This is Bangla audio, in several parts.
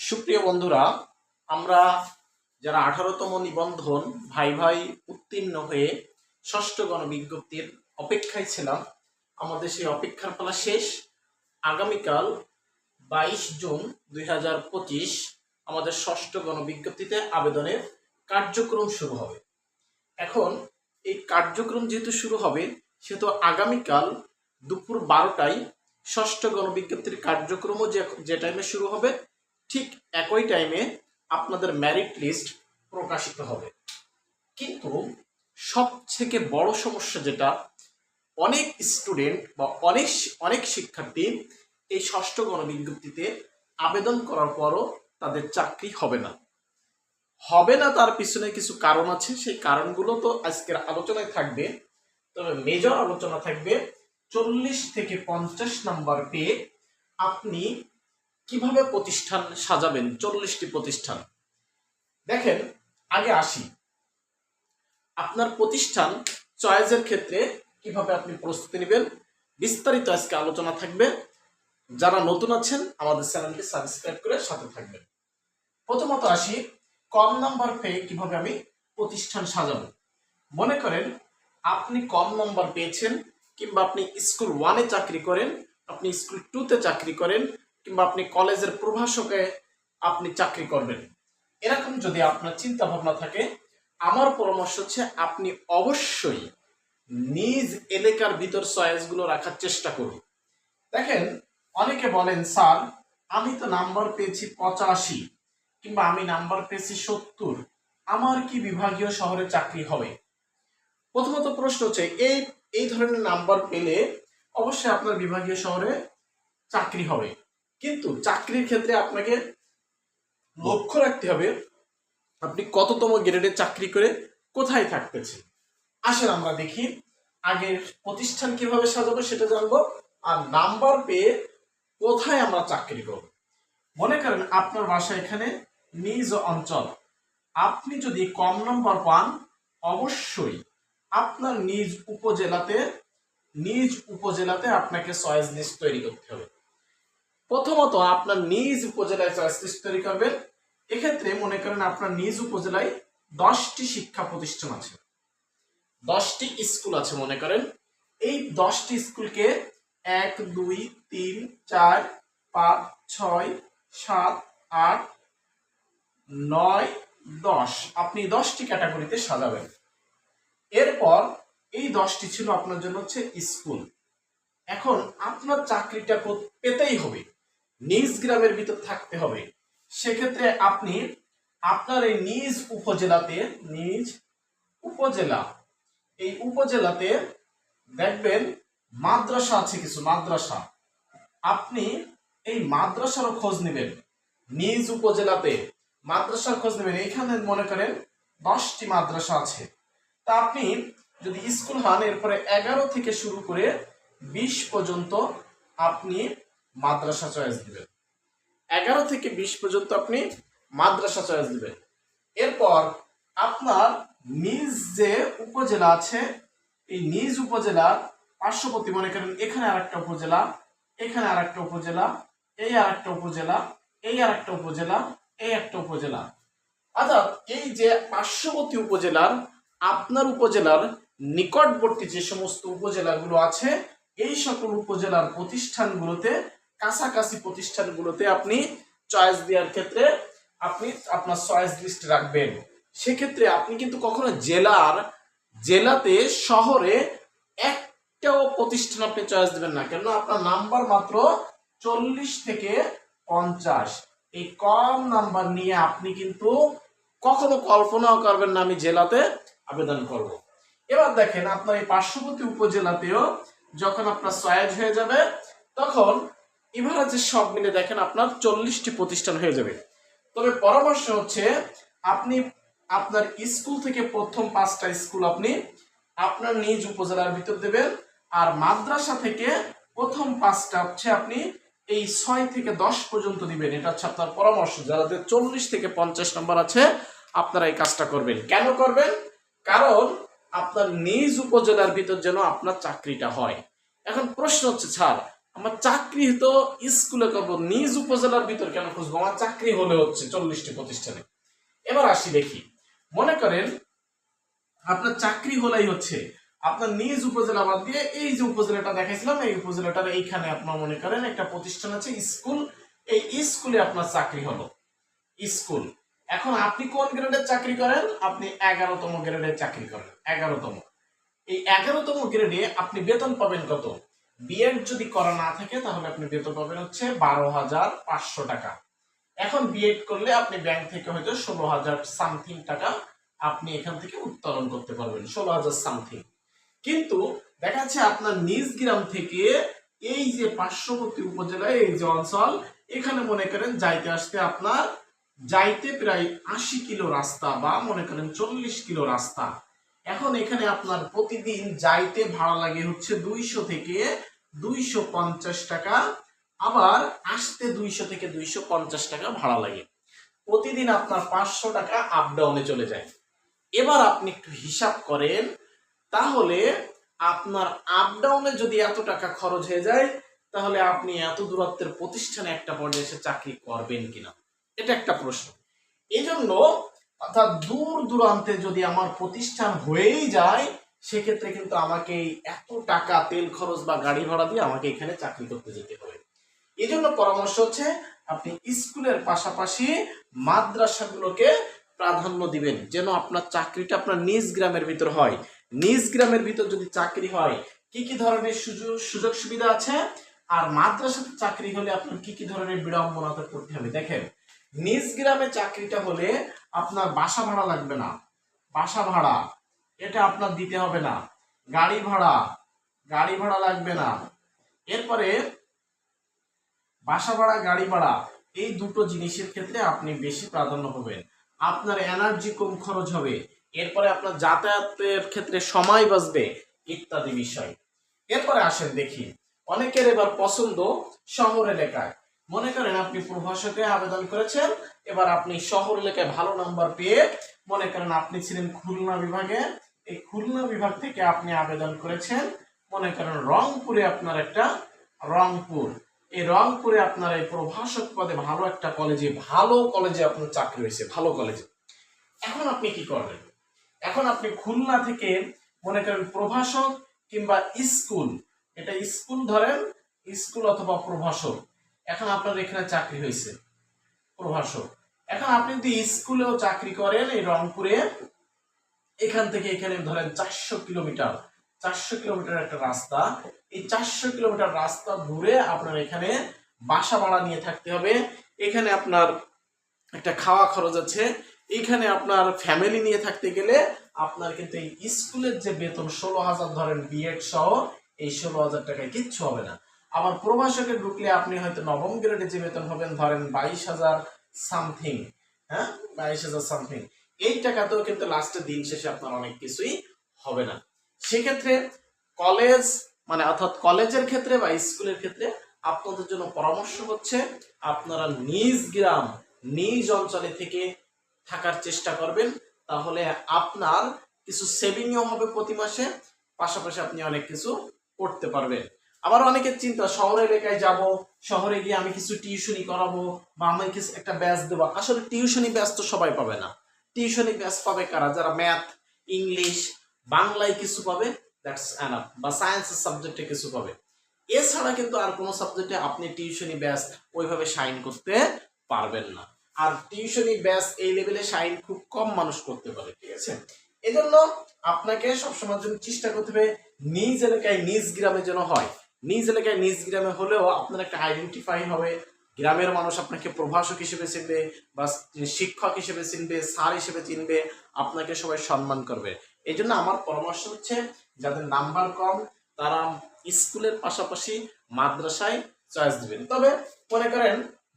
সুপ্রিয় বন্ধুরা, আমরা যারা আঠারোতম নিবন্ধন ভাই ভাই উত্তীর্ণ হয়ে ষষ্ঠ গণবিজ্ঞপ্তির অপেক্ষায় ছিলাম, আমাদের সেই অপেক্ষার পালা শেষ। আগামীকাল বাইশ জুন দুই হাজার পঁচিশ আমাদের ষষ্ঠ গণবিজ্ঞপ্তিতে আবেদনের কার্যক্রম শুরু হবে। এখন এই কার্যক্রম যেহেতু শুরু হবে, সেহেতু আগামীকাল দুপুর বারোটায় ষষ্ঠ গণবিজ্ঞপ্তির কার্যক্রমও যে যে টাইমে শুরু হবে ঠিক একই টাইমে আপনাদের ম্যারিট লিস্ট প্রকাশিত হবে। কিন্তু সবথেকে বড় সমস্যা যেটা, অনেক স্টুডেন্ট বা অনেক অনেক শিক্ষার্থী এই ষষ্ঠ গণবিজ্ঞপ্তিতে আবেদন করার পরও তাদের চাকরি হবে না। হবে না তার পিছনে কিছু কারণ আছে, সেই কারণগুলো তো আজকের আলোচনায় থাকবে। তবে মেজর আলোচনা থাকবে, চল্লিশ থেকে পঞ্চাশ নাম্বার পেয়ে আপনি কীভাবে প্রতিষ্ঠান সাজাবেন? চল্লিশটি প্রতিষ্ঠান। দেখেন, আগে আসি। আপনার প্রতিষ্ঠান চয়েসের ক্ষেত্রে কীভাবে আপনি প্রস্তুতি নেবেন? বিস্তারিত আজকে আলোচনা থাকবে। যারা নতুন আছেন, আমাদের চ্যানেলটি সাবস্ক্রাইব করে সাথে থাকবেন। প্রথমত আসি, কম নাম্বার পেয়ে কীভাবে আমি প্রতিষ্ঠান সাজাবো? মনে করেন, আপনি কম নাম্বার পেয়েছেন, কিংবা আপনি স্কুল ওয়ানে চাকরি করেন, আপনি স্কুল টুতে চাকরি করেন কিংবা আপনি কলেজের প্রভাষকে আপনি চাকরি করবেন। এরকম যদি আপনার চিন্তা ভাবনা থাকে, আমার পরামর্শ হচ্ছে আপনি অবশ্যই নিজ এলাকার ভিতর চয়েসগুলো রাখার চেষ্টা করুন। দেখেন, অনেকে বলেন, স্যার, আমি তো নাম্বার পেয়েছি পঁচাশি কিংবা আমি নাম্বার পেয়েছি সত্তর। আমার কি বিভাগীয় শহরে চাকরি হবে? প্রথমত প্রশ্ন হচ্ছে, এই এই ধরনের নাম্বার পেলে অবশ্যই আপনার বিভাগীয় শহরে চাকরি হবে। কিন্তু চাকরির ক্ষেত্রে আপনাকে লক্ষ্য রাখতে হবে আপনি কততম গ্রেডের চাকরি করে কোথায় থাকতেছেন। আসেন আমরা দেখি আগে প্রতিষ্ঠান কীভাবে সাজাবো সেটা জানব আর নাম্বার পেয়ে কোথায় আমরা চাকরি করব। মনে করেন আপনার বাসা এখানে নিজ অঞ্চল। আপনি যদি কম নম্বর পান, অবশ্যই আপনার নিজ উপজেলাতে নিজ উপজেলাতে আপনাকে চয়েস লিস্ট তৈরি করতে হবে। প্রথমত আপনার নিজ উপজেলায় চয়েস লিস্ট তৈরি করবেন, এক্ষেত্রে মনে করেন আপনার নিজ উপজেলায় দশটি শিক্ষা প্রতিষ্ঠান আছে। দশটি স্কুল আছে মনে করেন। এই দশটি স্কুলকে এক, দুই, তিন, চার, পাঁচ, ছয়, সাত, আট, নয়, দশ। আপনি দশটি ক্যাটাগরিতে সাজাবেন। এরপর এই দশটি ছিল আপনার জন্য হচ্ছে স্কুল। এখন আপনার চাকরিটা পেতেই হবে। নিজ গ্রামের ভিতর থাকতে হবে। সেক্ষেত্রে আপনি আপনার এই নিজ উপজেলাতে, নিজ উপজেলা, এই উপজেলাতে দেখবেন মাদ্রাসা আছে কিছু মাদ্রাসা। আপনি এই মাদ্রাসারও খোঁজ নেবেন। নিজ উপজেলাতে মাদ্রাসার খোঁজ নেবেন। এখানে মনে করেন দশটি মাদ্রাসা আছে। তা আপনি যদি স্কুল হন, এরপরে এগারো থেকে শুরু করে বিশ পর্যন্ত আপনি মাদ্রাসা চয়েস দিবেন। এগারো থেকে বিশ পর্যন্ত আপনি মাদ্রাসা চয়েস দিবেন। এরপর আপনার নিজ যে উপজেলা আছে, এই নিজ উপজেলার পার্শ্ববর্তী, মনে করেন এখানে আরেকটা উপজেলা, এখানে আর একটা উপজেলা, এই আরেকটা উপজেলা, এই আর একটা উপজেলা, এই একটা উপজেলা। অর্থাৎ এই যে পার্শ্ববর্তী উপজেলার, আপনার উপজেলার নিকটবর্তী যে সমস্ত উপজেলাগুলো আছে, এই সকল উপজেলার প্রতিষ্ঠানগুলোতে কাছাকাছি প্রতিষ্ঠানগুলোতে আপনি চয়েস দেওয়ার ক্ষেত্রে আপনি আপনার চয়েস লিস্ট রাখবেন। সেক্ষেত্রে আপনি কিন্তু কখনো জেলার, জেলাতে, শহরে একটাও প্রতিষ্ঠান আপনি চয়েস দেবেন না। কেন আপনার নাম্বার মাত্র চল্লিশ থেকে পঞ্চাশ। এই কম নাম্বার নিয়ে আপনি কিন্তু কখনো কল্পনাও করবেন না, আমি জেলাতে আবেদন করব। এবার দেখেন, আপনার এই পার্শ্ববর্তী উপজেলাতেও যখন আপনার চয়েস হয়ে যাবে, তখন এভারেজে সব মিলে দেখেন আপনার চল্লিশটি প্রতিষ্ঠান হয়ে যাবে। তবে পরামর্শ হচ্ছে, আপনি আপনার স্কুল থেকে প্রথম পাঁচটা স্কুল আপনি আপনার নিজ উপজেলার ভিতর দেবেন আর মাদ্রাসা থেকে প্রথম পাঁচটা হচ্ছে আপনি এই ছয় থেকে দশ পর্যন্ত দিবেন। এটা হচ্ছে আপনার পরামর্শ। যাদের চল্লিশ থেকে পঞ্চাশ নম্বর আছে, আপনারা এই কাজটা করবেন। কেন করবেন? কারণ আপনার নিজ উপজেলার ভিতর যেন আপনার চাকরিটা হয়। এখন প্রশ্ন হচ্ছে, স্যার আমার চাকরি তো স্কুলে করব, নিজ উপজেলার ভিতর কেন খুঁজবো? আমার চাকরি হলে হচ্ছে চল্লিশটি প্রতিষ্ঠানে। এবার আসি দেখি। মনে করেন, আপনার চাকরি হলেই হচ্ছে, আপনার নিজ উপজেলা বাদ দিয়ে এই যে উপজেলাটা দেখাইছিলাম, এই উপজেলাটার এইখানে আপনার মনে করেন একটা প্রতিষ্ঠান আছে, স্কুল। এই স্কুলে আপনার চাকরি হলো। স্কুল। এখন আপনি কোন গ্রেডের চাকরি করেন? আপনি এগারোতম গ্রেডের চাকরি করেন। এগারোতম। এই এগারোতম গ্রেডে আপনি বেতন পাবেন কত? বিএড যদি করা না থাকে, তাহলে আপনি বেতন পাবেন হচ্ছে বারো হাজার পাঁচশো টাকা। এখন বিএড করলে আপনি ব্যাংক থেকে হয়তো ষোলো হাজার সামথিং টাকা আপনি এখান থেকে উত্তোলন করতে পারবেন, ষোলো হাজার সামথিং কিন্তু দেখা যাচ্ছে আপনার নিজ গ্রাম থেকে এই যে পার্শ্ববর্তী উপজেলায় এই যে অঞ্চল, এখানে মনে করেন যাইতে আসতে আপনার, যাইতে প্রায় আশি কিলো রাস্তা বা মনে করেন চল্লিশ কিলো রাস্তা। এখন এখানে আপনার প্রতিদিন যাইতে ভাড়া লাগে হচ্ছে দুইশো থেকে দুইশো পঞ্চাশ টাকা, আবার আসতে দুইশো থেকে দুইশো পঞ্চাশ টাকা ভাড়া লাগে। প্রতিদিন আপনার পাঁচশো টাকা আপ ডাউনে চলে যায়। এবার আপনি একটু হিসাব করেন, তাহলে আপনার আপ ডাউনে যদি এত টাকা খরচ হয়ে যায়, তাহলে আপনি এত দূরত্বের প্রতিষ্ঠানে একটা পর্যায়ে এসে চাকরি করবেন কিনা? এটা একটা প্রশ্ন। এই জন্য অর্থাৎ দূর দূরান্তে যদি আমার প্রতিষ্ঠান হয়েই যায়, সেক্ষেত্রে কিন্তু আমাকে এত টাকা তেল খরচ বা গাড়ি ভাড়া দিয়ে আমাকে এখানে চাকরি করতে যেতে হবে। এই জন্য পরামর্শ হচ্ছে, আপনি স্কুলের পাশাপাশি মাদ্রাসাগুলোকে প্রাধান্য দিবেন, যেন আপনার চাকরিটা আপনার নিজ গ্রামের ভিতর হয়। নিজ গ্রামের ভিতর যদি চাকরি হয়, কি কি ধরনের সুযোগ সুযোগ সুবিধা আছে? আর মাদ্রাসাতে চাকরি হলে আপনার কি কি ধরনের বিড়ম্বনাতে পড়তে হবে? দেখেন নিজ গ্রামে চাকরিটা হলে আপনার বাসা ভাড়া লাগবে না। বাসা ভাড়া, এটা আপনার দিতে হবে না। গাড়ি ভাড়া গাড়ি ভাড়া লাগবে না। এরপরে বাসা ভাড়া, গাড়ি ভাড়া, এই দুটো জিনিসের ক্ষেত্রে আপনি বেশি প্রাধান্য হবেন আপনার এনার্জি কম খরচ হবে। এরপরে আপনার যাতায়াতের ক্ষেত্রে সময় বাঁচবে ইত্যাদি বিষয়। এরপরে আসেন দেখি। অনেকের এবার পছন্দ শহর এলাকায়। মনে করেন আপনি প্রভাষকে আবেদন করেছেন, এবার আপনি শহর এলাকায় ভালো নাম্বার পেয়ে মনে করেন আপনি ছিলেন খুলনা বিভাগে। এই খুলনা বিভাগ থেকে আপনি আবেদন করেছেন, মনে করেন রংপুরে আপনার একটা রংপুর। এই রংপুরে আপনার এই প্রভাষক পদে ভালো একটা কলেজে, ভালো কলেজে আপনার চাকরি হয়েছে, ভালো কলেজে। এখন আপনি কি করবেন এখন আপনি খুলনা থেকে মনে করেন প্রভাষক কিংবা স্কুল, এটা স্কুল ধরেন, স্কুল অথবা প্রভাষক। এখন আপনার এখানে চাকরি হয়েছে। প্রভাষক, এখন আপনি যদি স্কুলেও চাকরি করেন এই রংপুরে, এখান থেকে এখানে ধরেন চারশো কিলোমিটার চারশো কিলোমিটার একটা রাস্তা। এই চারশো কিলোমিটার রাস্তা ঘুরে আপনার এখানে বাসা ভাড়া নিয়ে থাকতে হবে। এখানে আপনার একটা খাওয়া খরচ আছে। এখানে আপনার ফ্যামিলি নিয়ে থাকতে গেলে আপনার কিন্তু এই স্কুলের যে বেতন ষোলো হাজার ধরেন বিএড সহ, এই ষোলো হাজার টাকায় কিচ্ছু হবে না। আবার প্রভাষকে ঢুকলে আপনি হয়তো নবম গ্রেডে যে বেতন হবেন, ধরেন বাইশ হাজার সামথিং হ্যাঁ? বাইশ হাজার সামথিং এই টাকাতেও কিন্তু লাস্টের দিন শেষে আপনার অনেক কিছুই হবে না। সেক্ষেত্রে কলেজ মানে অর্থাৎ কলেজের ক্ষেত্রে বা স্কুলের ক্ষেত্রে আপনাদের জন্য পরামর্শ হচ্ছে, আপনারা নিজ গ্রাম, নিজ অঞ্চলে থেকে থাকার চেষ্টা করবেন। তাহলে আপনার কিছু সেভিংও হবে প্রতি মাসে, পাশাপাশি আপনি অনেক কিছু করতে পারবেন। আবার অনেকের চিন্তা শহর এলাকায় যাব, শহরে গিয়ে আমি কিছু টিউশনি করাবো বা আমি কিছু একটা ব্যাচ দেবো। আসলে টিউশনি ব্যাচ তো সবাই পাবে না। টিউশনি ব্যাচ পাবে কারা? যারা ম্যাথ, ইংলিশ, বাংলায় কিছু পাবে দ্যাটস অ্যানাফ বা সায়েন্সের সাবজেক্টে কিছু পাবে। এছাড়া কিন্তু আর কোনো সাবজেক্টে আপনি টিউশনি ব্যাচ ওইভাবে সাইন করতে পারবেন না। আর টিউশনি ব্যাচ এই লেভেলে সাইন খুব কম মানুষ করতে পারে, ঠিক আছে? এজন্য আপনাকে সবসময় জন্য চেষ্টা করতে হবে, নিজ এলাকায়, নিজ গ্রামে যেন হয়। নিজ এলাকায়, নিজ গ্রামে হলেও আপনার একটা আইডেন্টিফাই হবে। গ্রামের মানুষ আপনাকে প্রভাষক হিসেবে চিনবে বা শিক্ষক হিসেবে চিনবে, স্যার হিসেবে চিনবে, আপনাকে সবাই সম্মান করবে। এই জন্য আমার পরামর্শ হচ্ছে, যাদের নাম্বার কম, তারা স্কুলের পাশাপাশি মাদ্রাসায় চয়েস দিবেন। তবে মনে করেন,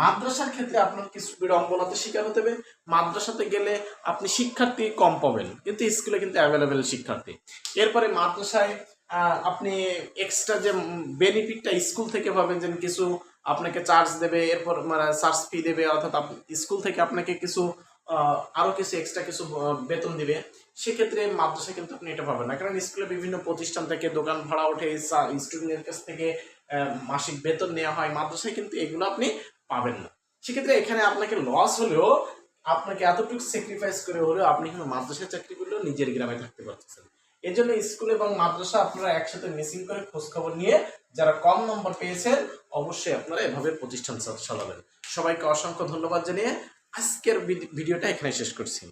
মাদ্রাসার ক্ষেত্রে আপনার কিছু বিড়ম্বনাতে শিকার হতে হবে। মাদ্রাসাতে গেলে আপনি শিক্ষার্থী কম পাবেন, কিন্তু স্কুলে কিন্তু অ্যাভেলেবেল শিক্ষার্থী। এরপরে মাদ্রাসায় আপনি এক্সট্রা যে বেনিফিটটা স্কুল থেকে পাবেন যে কিছু আপনাকে চার্জ দেবে এরপর মানে চার্জ ফি দেবে অর্থাৎ স্কুল থেকে আপনাকে কিছু আহ, আরও কিছু এক্সট্রা কিছু বেতন দিবে সেক্ষেত্রে মাদ্রাসা কিন্তু আপনি এটা পাবেন না। কারণ স্কুলে বিভিন্ন প্রতিষ্ঠান থেকে দোকান ভাড়া ওঠে স্টুডেন্টের কাছ থেকে মাসিক বেতন নেওয়া হয় মাদ্রাসায় কিন্তু এগুলো আপনি পাবেন না। সেক্ষেত্রে এখানে আপনাকে লস হলেও আপনাকে এতটুকু স্যাক্রিফাইস করে হলেও আপনি কিন্তু মাদ্রাসায় চাকরি করলেও নিজের গ্রামে থাকতে পারতেছেন। এই জন্য স্কুল এবং মাদ্রাসা আপনারা একসাথে মিসিং করে খোঁজ খবর নিয়ে যারা কম নম্বর পেয়েছেন, অবশ্যই আপনারা এভাবে প্রতিষ্ঠান চালাবেন সবাইকে অসংখ্য ধন্যবাদ জানিয়ে আজকের ভিডিওটা এখানে শেষ করছি।